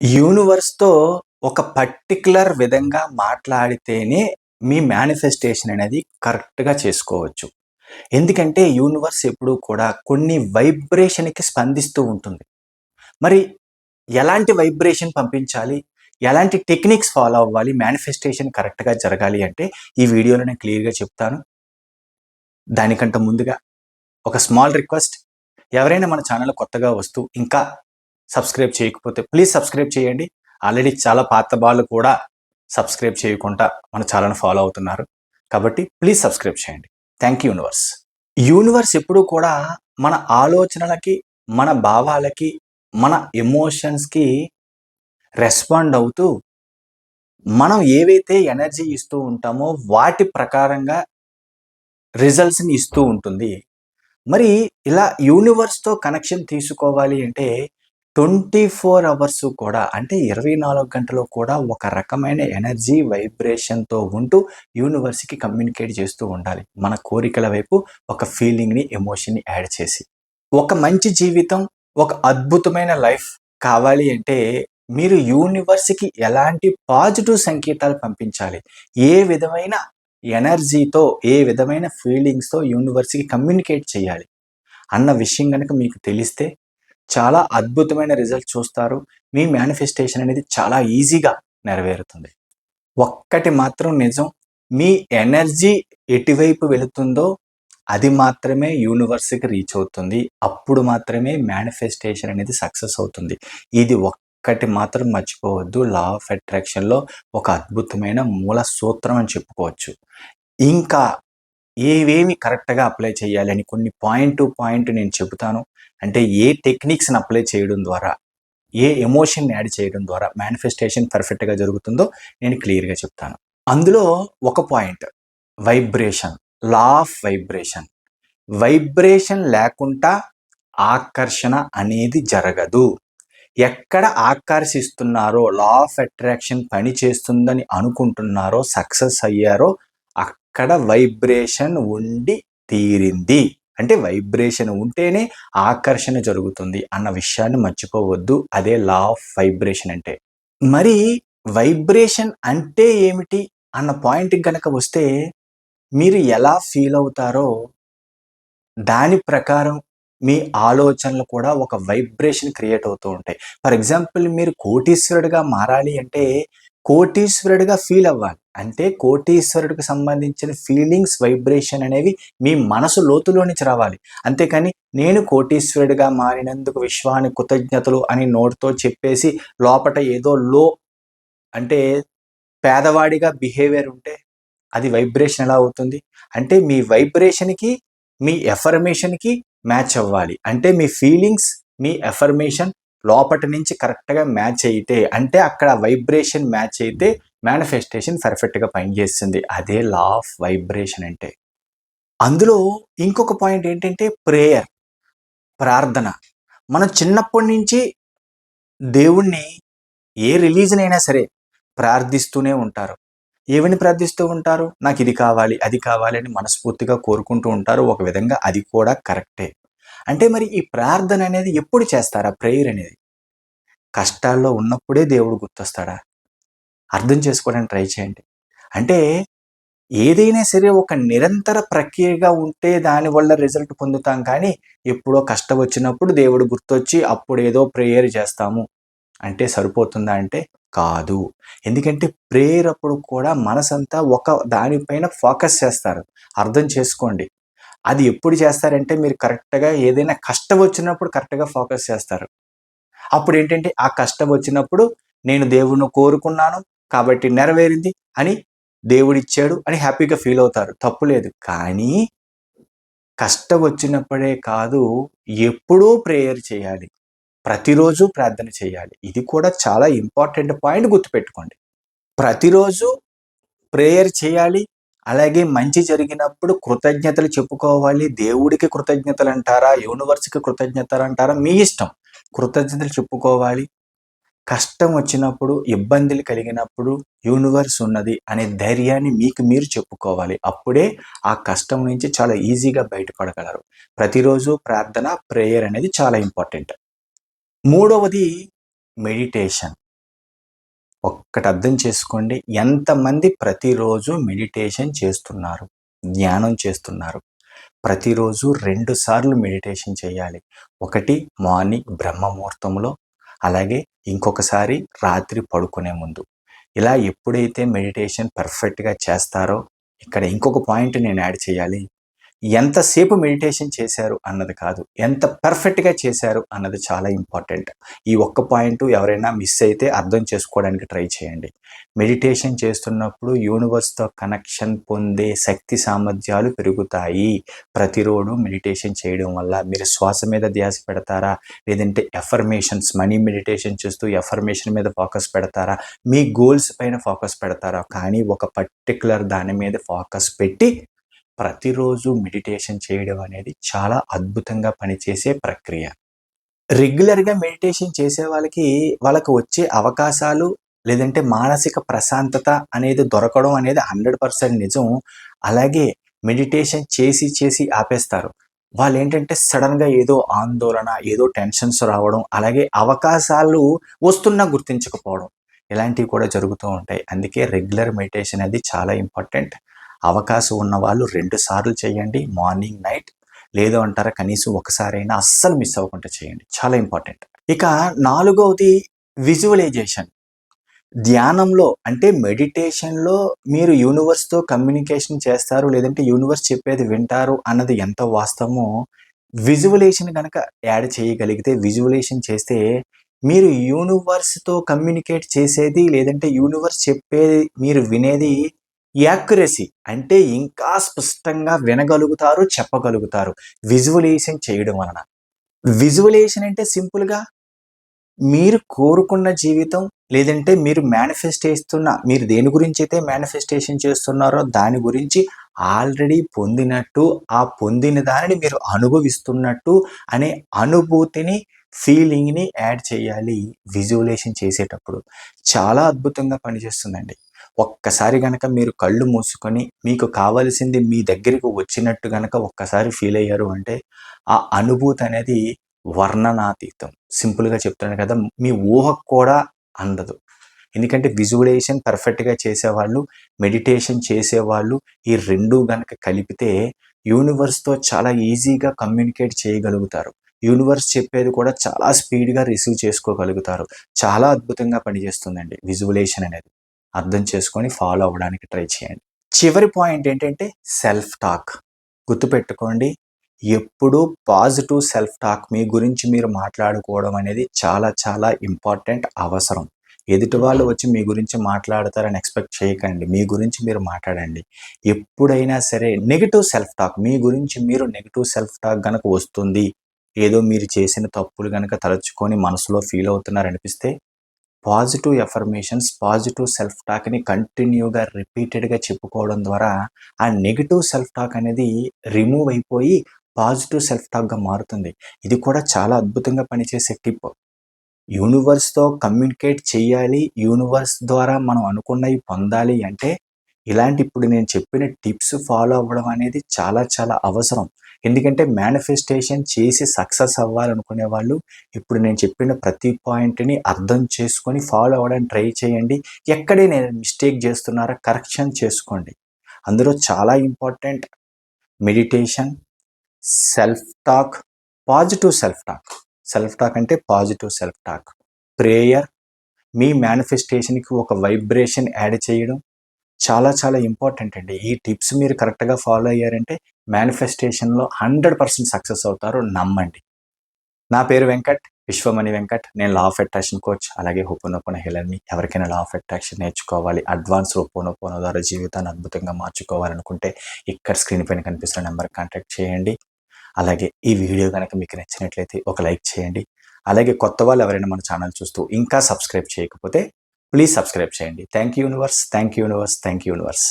యూనివర్స్‌తో ఒక పర్టికులర్ విధంగా మాట్లాడితేనే మీ మేనిఫెస్టేషన్ అనేది కరెక్ట్‌గా చేసుకోవచ్చు. ఎందుకంటే యూనివర్స్ ఎప్పుడూ కూడా కొన్ని వైబ్రేషన్‌కి స్పందిస్తూ ఉంటుంది. మరి ఎలాంటి వైబ్రేషన్ పంపించాలి? ఎలాంటి టెక్నిక్స్ ఫాలో అవ్వాలి? మేనిఫెస్టేషన్ కరెక్ట్‌గా జరగాలి అంటే ఈ వీడియోలో నేను క్లియర్‌గా చెప్తాను. దానికంటే ముందుగా ఒక స్మాల్ రిక్వెస్ట్ ఎవరైనా మన ఛానల్ కొత్తగా వస్తూ ఇంకా సబ్స్క్రైబ్ చేయకపోతే ప్లీజ్ సబ్స్క్రైబ్ చేయండి. ఆల్రెడీ చాలా పాత వాళ్ళు కూడా సబ్స్క్రైబ్ చేయకుండా మన ఛానల్‌ని ఫాలో అవుతున్నారు. కాబట్టి ప్లీజ్ సబ్స్క్రైబ్ చేయండి. Thank you universe. యూనివర్స్ ఎప్పుడూ కూడా మన ఆలోచనలకి, మన భావాలకి, మన ఎమోషన్స్‌కి రెస్పాండ్ అవుతూ మనం ఏవైతే ఎనర్జీ ఇస్తూ ఉంటామో వాటి ప్రకారంగా రిజల్ట్స్‌ని ఇస్తూ ఉంటుంది. మరి ఇలా యూనివర్స్‌తో కనెక్షన్ తీసుకోవాలి అంటే 24 అవర్స్ కూడా అంటే 24 గంటలు కూడా ఒక రకమైన ఎనర్జీ వైబ్రేషన్‌తో ఉంటూ యూనివర్స్‌కి కమ్యూనికేట్ చేస్తూ ఉండాలి. మన కోరికల వైపు ఒక ఫీలింగ్‌ని, ఎమోషన్‌ని యాడ్ చేసి. ఒక మంచి జీవితం, ఒక అద్భుతమైన లైఫ్ కావాలి అంటే మీరు యూనివర్స్‌కి ఎలాంటి పాజిటివ్ సంకేతాలు పంపించాలి? ఏ విధమైన ఎనర్జీతో, ఏ విధమైన ఫీలింగ్స్‌తో యూనివర్స్‌కి కమ్యూనికేట్ చేయాలి? అన్న విషయం కనుక మీకు తెలిస్తే చాలా అద్భుతమైన రిజల్ట్ చూస్తారు. మీ మేనిఫెస్టేషన్ అనేది చాలా ఈజీగా నెరవేరుతుంది. ఒక్కటి మాత్రం నిజం. మీ ఎనర్జీ ఎటువైపు వెళుతుందో అది మాత్రమే యూనివర్స్‌కి రీచ్ అవుతుంది. అప్పుడు మాత్రమే మేనిఫెస్టేషన్ అనేది సక్సెస్ అవుతుంది. ఇది ఒక్కటి మాత్రం మర్చిపోవద్దు. లా ఆఫ్ అట్రాక్షన్‌లో ఒక అద్భుతమైన మూల సూత్రం అని చెప్పుకోవచ్చు. ఇంకా ఏవేమి కరెక్ట్‌గా అప్లై చేయాలి అని కొన్ని పాయింట్ టు పాయింట్ నేను చెబుతాను. అంటే ఏ టెక్నిక్స్‌ని అప్లై చేయడం ద్వారా, ఏ ఎమోషన్‌ని యాడ్ చేయడం ద్వారా మేనిఫెస్టేషన్ పర్ఫెక్ట్‌గా జరుగుతుందో నేను క్లియర్‌గా చెప్తాను. అందులో ఒక point vibration. Law of vibration. Vibration లేకుండా ఆకర్షణ అనేది జరగదు. ఎక్కడ ఆకర్షిస్తున్నారో లా ఆఫ్ అట్రాక్షన్ పని చేస్తుందని అనుకుంటున్నారో, సక్సెస్ అయ్యారో అక్కడ వైబ్రేషన్ ఉండి తీరింది. అంటే వైబ్రేషన్ ఉంటేనే ఆకర్షణ జరుగుతుంది అన్న విషయాన్ని మర్చిపోవద్దు. అదే లా ఆఫ్ వైబ్రేషన్ అంటే. మరి వైబ్రేషన్ అంటే ఏమిటి? అన్న పాయింట్‌కి కనుక వస్తే మీరు ఎలా ఫీల్ అవుతారో దాని ప్రకారం మీ ఆలోచనలు కూడా ఒక వైబ్రేషన్ క్రియేట్ అవుతూ ఉంటాయి. ఫర్ ఎగ్జాంపుల్ మీరు కోటీశ్వరుడిగా మారాలి అంటే కోటీశ్వరుడిగా ఫీల్ అవ్వాలి. అంటే కోటీశ్వరుడికి సంబంధించిన ఫీలింగ్స్, వైబ్రేషన్ అనేవి మీ మనసు లోతులో నుంచి రావాలి. అంతేకాని నేను కోటీశ్వరుడిగా మారినందుకు విశ్వానికి కృతజ్ఞతలు అని నోటితో చెప్పేసి లోపట ఏదో లో అంటే పేదవాడిగా బిహేవియర్ ఉంటే అది వైబ్రేషన్ ఎలా అవుతుంది? అంటే మీ వైబ్రేషన్‌కి, మీ ఎఫర్మేషన్‌కి మ్యాచ్ అవ్వాలి. అంటే మీ ఫీలింగ్స్, మీ ఎఫర్మేషన్ లోపటి నుంచి కరెక్ట్‌గా మ్యాచ్ అయితే అంటే అక్కడ వైబ్రేషన్ మ్యాచ్ అయితే మేనిఫెస్టేషన్ పర్ఫెక్ట్‌గా పనిచేస్తుంది. అదే లా ఆఫ్ వైబ్రేషన్ అంటే. అందులో ఇంకొక పాయింట్ ఏంటంటే ప్రేయర్. ప్రార్థన. మనం చిన్నప్పటి నుంచి దేవుణ్ణి ఏ రిలీజన్ అయినా సరే ప్రార్థిస్తూనే ఉంటారు. ఏమని ప్రార్థిస్తూ ఉంటారు? నాకు ఇది కావాలి, అది కావాలి అని మనస్ఫూర్తిగా కోరుకుంటూ ఉంటారు. ఒక విధంగా అది కూడా కరెక్టే. అంటే మరి ఈ ప్రార్థన అనేది ఎప్పుడు చేస్తారా ప్రేయర్ అనేది? కష్టాల్లో ఉన్నప్పుడే దేవుడు గుర్తొస్తాడా? అర్థం చేసుకోవడానికి ట్రై చేయండి. అంటే ఏదైనా సరే ఒక నిరంతర ప్రక్రియగా ఉంటే దానివల్ల రిజల్ట్ పొందుతాం కానీ ఎప్పుడో కష్టం వచ్చినప్పుడు దేవుడు గుర్తొచ్చి అప్పుడేదో ప్రేయర్ చేస్తాము అంటే సరిపోతుందా అంటే కాదు. ఎందుకంటే ప్రేయర్ అప్పుడు కూడా మనసంతా ఒక దానిపైన ఫోకస్ చేస్తారు. అర్థం చేసుకోండి. అది ఎప్పుడు చేస్తారంటే మీరు కరెక్ట్‌గా ఏదైనా కష్టం వచ్చినప్పుడు కరెక్ట్‌గా ఫోకస్ చేస్తారు. అప్పుడు ఏంటంటే ఆ కష్టం వచ్చినప్పుడు నేను దేవుడిని కోరుకున్నాను కాబట్టి నెరవేరింది అని దేవుడిచ్చాడు అని హ్యాపీగా ఫీల్ అవుతారు. తప్పు లేదు. కానీ కష్టం వచ్చినప్పుడే కాదు ఎప్పుడూ ప్రేయర్ చేయాలి. ప్రతిరోజు ప్రార్థన చేయాలి. ఇది కూడా చాలా ఇంపార్టెంట్ పాయింట్ గుర్తుపెట్టుకోండి. ప్రతిరోజు ప్రేయర్ చేయాలి. అలాగే మంచి జరిగినప్పుడు కృతజ్ఞతలు చెప్పుకోవాలి. దేవుడికి కృతజ్ఞతలు అంటారా? యూనివర్స్‌కి కృతజ్ఞతలు అంటారా? మీ ఇష్టం. కృతజ్ఞతలు చెప్పుకోవాలి. కష్టం వచ్చినప్పుడు, ఇబ్బందులు కలిగినప్పుడు యూనివర్స్ ఉన్నది అనే ధైర్యాన్ని మీకు మీరు చెప్పుకోవాలి. అప్పుడే ఆ కష్టం నుంచి చాలా ఈజీగా బయటపడగలరు. ప్రతిరోజు ప్రార్థన, ప్రేయర్ అనేది చాలా ఇంపార్టెంట్. మూడవది మెడిటేషన్. ఒక్కటి అర్థం చేసుకోండి. ఎంతమంది ప్రతిరోజు మెడిటేషన్ చేస్తున్నారు? ధ్యానం చేస్తున్నారు. ప్రతిరోజు రెండు సార్లు మెడిటేషన్ చేయాలి. ఒకటి మార్నింగ్ బ్రహ్మముహూర్తంలో అలాగే ఇంకొకసారి రాత్రి పడుకునే ముందు. ఇలా ఎప్పుడైతే మెడిటేషన్ పర్ఫెక్ట్గా చేస్తారో ఇక్కడ ఇంకొక పాయింట్ నేను యాడ్ చేయాలి. ఎంతసేపు మెడిటేషన్ చేశారు అన్నది కాదు ఎంత పర్ఫెక్ట్గా చేశారు అన్నది చాలా ఇంపార్టెంట్ ఈ ఒక్క పాయింట్ ఎవరైనా మిస్ అయితే అర్థం చేసుకోవడానికి ట్రై చేయండి. మెడిటేషన్ చేస్తున్నప్పుడు యూనివర్స్తో కనెక్షన్ పొందే శక్తి సామర్థ్యాలు పెరుగుతాయి. ప్రతిరోజు మెడిటేషన్ చేయడం వల్ల మీరు శ్వాస మీద ధ్యాస పెడతారా? లేదంటే ఎఫర్మేషన్స్ మనీ మెడిటేషన్ చేస్తూ ఎఫర్మేషన్ మీద ఫోకస్ పెడతారా? మీ గోల్స్ పైన ఫోకస్ పెడతారా? కానీ ఒక పర్టికులర్ దాని మీద ఫోకస్ పెట్టి ప్రతిరోజు మెడిటేషన్ చేయడం అనేది చాలా అద్భుతంగా పనిచేసే ప్రక్రియ. రెగ్యులర్గా మెడిటేషన్ చేసే వాళ్ళకి వాళ్ళకు వచ్చే అవకాశాలు లేదంటే మానసిక ప్రశాంతత అనేది దొరకడం అనేది హండ్రెడ్ పర్సెంట్ నిజం. అలాగే మెడిటేషన్ చేసి చేసి ఆపేస్తారు. వాళ్ళు ఏంటంటే సడన్గా ఏదో ఆందోళన ఏదో టెన్షన్స్ రావడం అలాగే అవకాశాలు వస్తున్నా గుర్తించకపోవడం ఇలాంటివి కూడా జరుగుతూ ఉంటాయి. అందుకే రెగ్యులర్ మెడిటేషన్ అనేది చాలా ఇంపార్టెంట్. అవకాశం ఉన్న వాళ్ళు రెండు సార్లు చేయండి. మార్నింగ్ నైట్ లేదు అంటారా కనీసం ఒకసారైనా అస్సలు మిస్ అవ్వకుండా చేయండి. చాలా ఇంపార్టెంట్. ఇక నాలుగవది విజువలైజేషన్. ధ్యానంలో అంటే మెడిటేషన్లో మీరు యూనివర్స్తో కమ్యూనికేషన్ చేస్తారు లేదంటే యూనివర్స్ చెప్పేది వింటారు అన్నది ఎంత వాస్తవమో విజువలేషన్ కనుక యాడ్ చేయగలిగితే విజువలేషన్ చేస్తే మీరు యూనివర్స్తో కమ్యూనికేట్ చేసేది లేదంటే యూనివర్స్ చెప్పేది మీరు వినేది యాక్యురసీ అంటే ఇంకా స్పష్టంగా వినగలుగుతారు చెప్పగలుగుతారు. విజువలేషన్ చేయడం వలన. విజువలేషన్ అంటే సింపుల్గా మీరు కోరుకున్న జీవితం లేదంటే మీరు మేనిఫెస్ట్ చేస్తున్న మీరు దేని గురించి అయితే మేనిఫెస్టేషన్ చేస్తున్నారో దాని గురించి ఆల్రెడీ పొందినట్టు ఆ పొందిన దానిని మీరు అనుభవిస్తున్నట్టు అనే అనుభూతిని ఫీలింగ్ని యాడ్ చేయాలి విజువలేషన్ చేసేటప్పుడు. చాలా అద్భుతంగా పనిచేస్తుందండి. ఒక్కసారి గనక మీరు కళ్ళు మూసుకొని మీకు కావలసింది మీ దగ్గరికి వచ్చినట్టు గనక ఒక్కసారి ఫీల్ అయ్యారు అంటే ఆ అనుభూతి అనేది వర్ణనాతీతం. సింపుల్గా చెప్తున్నాను కదా మీ ఊహకు కూడా అందదు. ఎందుకంటే విజువలైజేషన్ పర్ఫెక్ట్గా చేసేవాళ్ళు మెడిటేషన్ చేసేవాళ్ళు ఈ రెండు గనక కలిపితే యూనివర్స్తో చాలా ఈజీగా కమ్యూనికేట్ చేయగలుగుతారు. యూనివర్స్ చెప్పేది కూడా చాలా స్పీడ్గా రిసీవ్ చేసుకోగలుగుతారు. చాలా అద్భుతంగా పనిచేస్తుందండి విజువలేషన్ అనేది. అర్థం చేసుకొని ఫాలో అవ్వడానికి ట్రై చేయండి. చివరి పాయింట్ ఏంటంటే సెల్ఫ్ టాక్ గుర్తుపెట్టుకోండి ఎప్పుడూ పాజిటివ్ సెల్ఫ్ టాక్ మీ గురించి మీరు మాట్లాడుకోవడం అనేది చాలా చాలా ఇంపార్టెంట్ అవసరం. ఎదుటి వాళ్ళు వచ్చి మీ గురించి మాట్లాడతారని ఎక్స్పెక్ట్ చేయకండి మీ గురించి మీరు మాట్లాడండి. ఎప్పుడైనా సరే నెగిటివ్ సెల్ఫ్ టాక్ మీ గురించి మీరు నెగిటివ్ సెల్ఫ్ టాక్ కనుక వస్తుంది ఏదో మీరు చేసిన తప్పులు కనుక తలుచుకొని మనసులో ఫీల్ అవుతున్నారనిపిస్తే పాజిటివ్ ఎఫర్మేషన్స్ పాజిటివ్ సెల్ఫ్ టాక్ని కంటిన్యూగా రిపీటెడ్గా చెప్పుకోవడం ద్వారా ఆ నెగిటివ్ సెల్ఫ్ టాక్ అనేది రిమూవ్ అయిపోయి పాజిటివ్ సెల్ఫ్ టాక్గా మారుతుంది. ఇది కూడా చాలా అద్భుతంగా పనిచేసే టిప్ యూనివర్స్తో కమ్యూనికేట్ చేయాలి యూనివర్స్ ద్వారా మనం అనుకున్నవి పొందాలి అంటే ఇలాంటి ఇప్పుడు నేను చెప్పిన టిప్స్ ఫాలో అవ్వడం అనేది చాలా చాలా అవసరం. ఎందుకంటే మేనిఫెస్టేషన్ చేసి సక్సెస్ అవ్వాలనుకునే వాళ్ళు ఇప్పుడు నేను చెప్పిన ప్రతి పాయింట్ని అర్థం చేసుకొని ఫాలో అవ్వడానికి ట్రై చేయండి. ఎక్కడే నేను మిస్టేక్ చేస్తున్నారో కరెక్షన్ చేసుకోండి. అందులో చాలా important meditation self talk positive self talk self talk అంటే పాజిటివ్ సెల్ఫ్ టాక్ ప్రేయర్ మీ మేనిఫెస్టేషన్కి ఒక వైబ్రేషన్ యాడ్ చేయడం చాలా చాలా ఇంపార్టెంట్ అండి. ఈ టిప్స్ మీరు కరెక్ట్గా ఫాలో అయ్యారంటే మేనిఫెస్టేషన్లో హండ్రెడ్ పర్సెంట్ సక్సెస్ అవుతారు. నమ్మండి. నా పేరు వెంకట్ విశ్వమణి వెంకట్. నేను లా ఆఫ్ అట్రాక్షన్ కోచ్ అలాగే హుపోనోపోన హెలర్ని. ఎవరికైనా లా ఆఫ్ అట్రాక్షన్ నేర్చుకోవాలి. అడ్వాన్స్ హుపోనోపోన ద్వారా జీవితాన్ని అద్భుతంగా మార్చుకోవాలనుకుంటే ఇక్కడ స్క్రీన్ పైన కనిపిస్తున్న నెంబర్ కాంటాక్ట్ చేయండి. అలాగే ఈ వీడియో కనుక మీకు నచ్చినట్లయితే ఒక లైక్ చేయండి. అలాగే కొత్త వాళ్ళు ఎవరైనా మన ఛానల్ చూస్తూ ఇంకా సబ్స్క్రైబ్ చేయకపోతే ప్లీజ్ సబ్స్క్రైబ్ చేయండి. Thank you universe thank you universe thank you universe